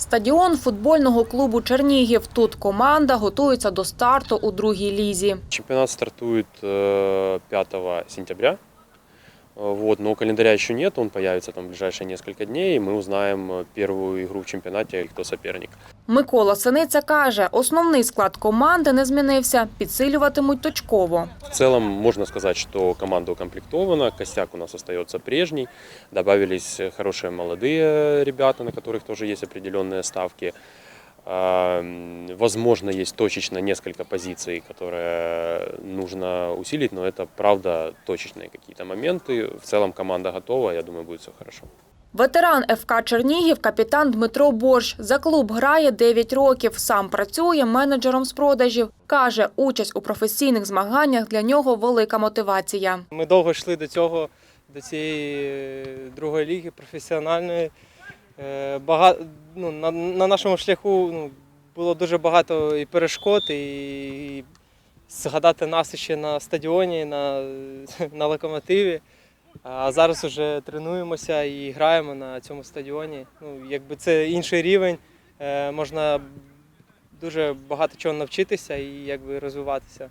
Стадіон футбольного клубу Чернігів. Тут команда готується до старту у другій лізі. Чемпіонат стартує э, 5 сентября. Э, Вот, но календаря еще нет, он появится там в ближайшие несколько дней, и мы узнаем э, первую игру в чемпионате, и кто соперник. Микола Синиця каже, основний склад команди не змінився, підсилюватимуть точково. В целом можно сказать, что команда укомплектована, костяк у нас остается прежний, добавились хорошие молодые ребята, на которых тоже есть определенные ставки. А, м, Возможно, есть точечно несколько позиций, которые нужно усилить, но это правда точечные какие-то моменты. В целом команда готова, я думаю, будет все хорошо. Ветеран ФК Чернігів, капітан Дмитро Борщ. За клуб грає 9 років. Сам працює менеджером з продажів. Каже, участь у професійних змаганнях для нього велика мотивація. Ми довго йшли до цього, до цієї е, другої ліги професіональної. Е, Бага... Ну, на, на нашому шляху ну, було дуже багато і перешкод, і, і згадати нас ще на стадіоні, на, на локомотиві. А зараз вже тренуємося і граємо на цьому стадіоні. Ну, якби це інший рівень, е, можна дуже багато чого навчитися і якби розвиватися.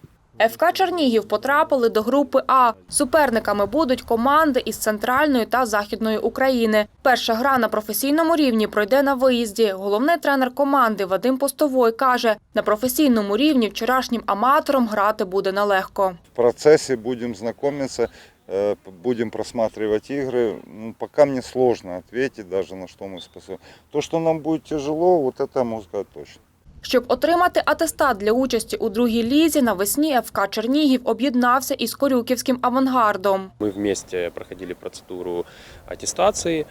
ФК Чернігів потрапили до групи А. Суперниками будуть команди із центральної та західної України. Перша гра на професійному рівні пройде на виїзді. Головний тренер команди Вадим Постовой каже, на професійному рівні вчорашнім аматорам грати буде нелегко. в процессе будем знакомиться, э, п- будем просматривать игры. Ну, Пока мне сложно ответить даже на что мы способны. То, что нам будет тяжело, вот это я могу сказать точно. Щоб отримати атестат для участі у другій лізі, навесні ФК Чернігів об'єднався із Корюківським авангардом. Мы вместе проходили процедуру аттестации.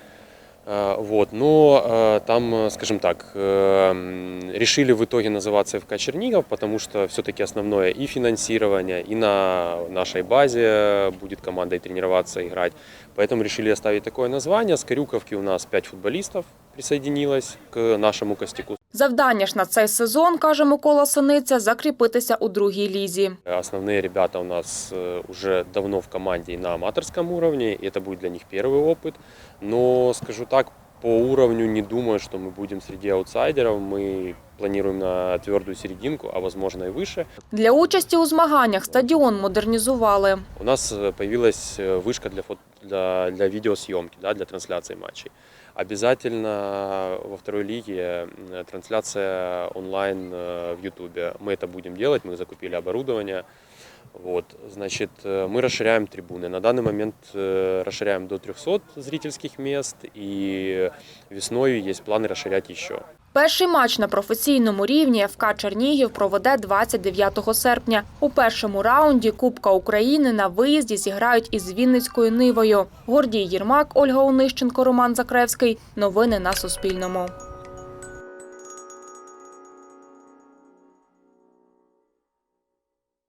Э, Вот, но э, там, э, скажем так, э, м, решили в итоге называться ФК Чернигов, потому что все-таки основное и финансирование, и на нашей базе будет командой тренироваться, играть. Поэтому решили оставить такое название. С Корюковки у нас 5 футболистов присоединилось к нашему костяку. Завдання ж на цей сезон, каже Микола Синиця, закріпитися у другій лізі. Основные ребята у нас э, уже давно в команде и на аматорском уровне, и это будет для них первый опыт. Но, скажу так, по уровню не думаю, что мы будем среди аутсайдеров. Мы планируем на твердую серединку, а возможно и выше. Для участі у змаганнях стадіон модернізували. У нас э, появилась э, вышка для, фото, для, для видеосъемки, да, для трансляции матчей. Обязательно во второй лиге э, трансляция онлайн э, в Ютубе. Мы это будем делать, мы закупили оборудование. Вот, значит, э, мы расширяем трибуны. На данный момент э, расширяем до 300 зрительских мест, и весной есть планы расширять еще. Перший матч на професійному рівні ФК Чернігів проведе 29 серпня. У першому раунді Кубка України на виїзді зіграють із Вінницькою Нивою. Гордій Єрмак, Ольга Онищенко, Роман Закревський. Новини на Суспільному.